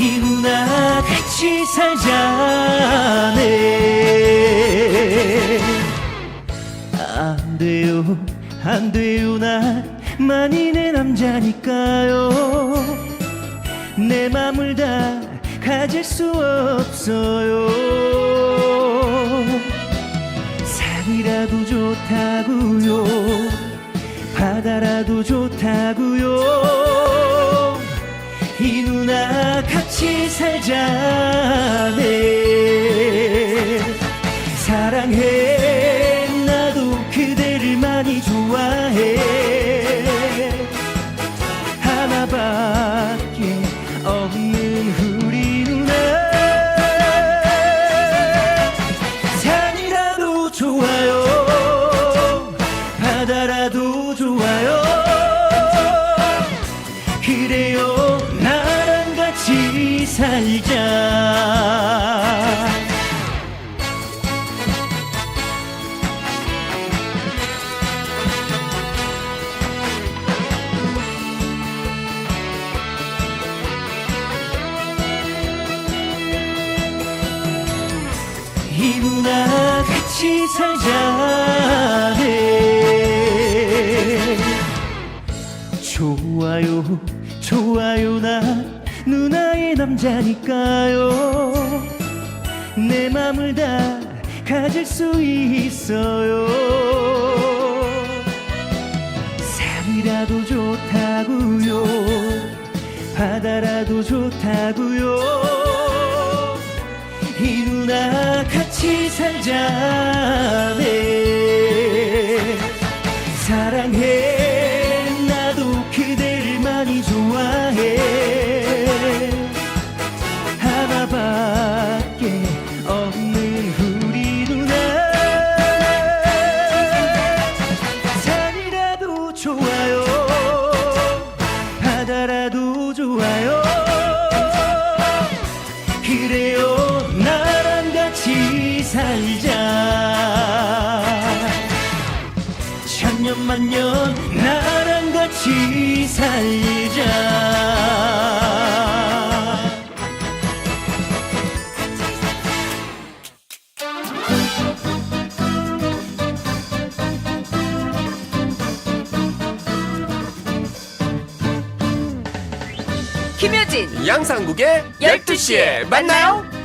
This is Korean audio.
이누나 같이 살자네. 안 돼요 안 돼요. 나만이 내 남자니까요 내 맘을 다 가질 수 없어요. 산이라도 좋다고요. 바다라도 좋다고요. 이 누나 같이 살자네. 사랑해. 나도 그대를 많이 좋아해. 하나밖 좋아요. 그래요. 나랑 같이 살자. 이 누나 같이 살자네 좋아요 좋아요. 나 누나의 남자니까요. 내 맘을 다 가질 수 있어요. 산이라도 좋다고요. 바다라도 좋다고요. 이 누나 같이 살자네. 사랑해 천년만년 나랑 같이 살자 김효진 양상국의 12시에 만나요.